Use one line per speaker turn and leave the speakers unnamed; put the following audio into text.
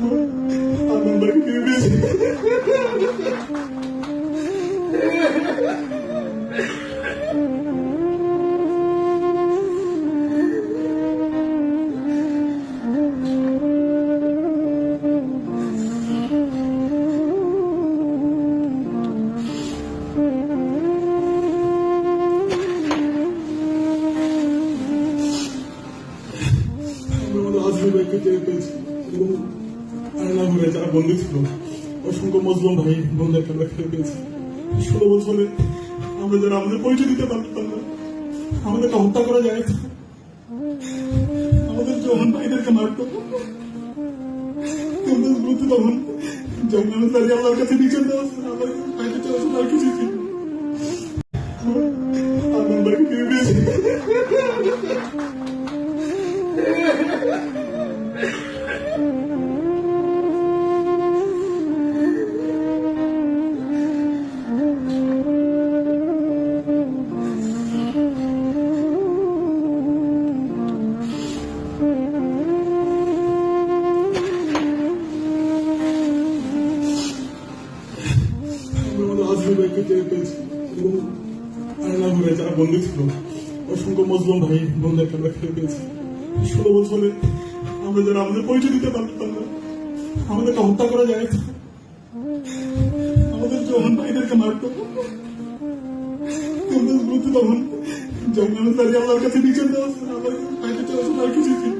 Anam bırakıyor bizi. Bunu az bir bekle. আয়নাঘরে যারা বন্দী ছিল, অসংখ্য মজলুম ভাই বোনদেরকে আমরা ফিরে পেয়েছি ষোলো বছরে আমরা যারা আমাদের পরিচয় দিতে পারতাম না, আমাদেরকে হত্যা করা যায় আমাদের যখন ভাইদেরকে মারত। তখন যখন আল্লাহর কাছে বিচার দেওয়া ভাইদের চাওয়া আর কিছু ছিল ভাইকে টের পেয়েছি এবং আয়নাঘরে যারা বন্দী ছিল অসংখ্য মজলুম ভাই বোনদেরকে আমরা ফিরে পেয়েছি ষোলো বছরে আমরা যারা আমাদের পরিচয় দিতে পারতাম না আমাদেরকে হত্যা করা যায় আমাদের যখন ভাইদেরকে মারত তখন যখন আমি আল্লাহর কাছে বিচার দেওয়া আর কিছু না।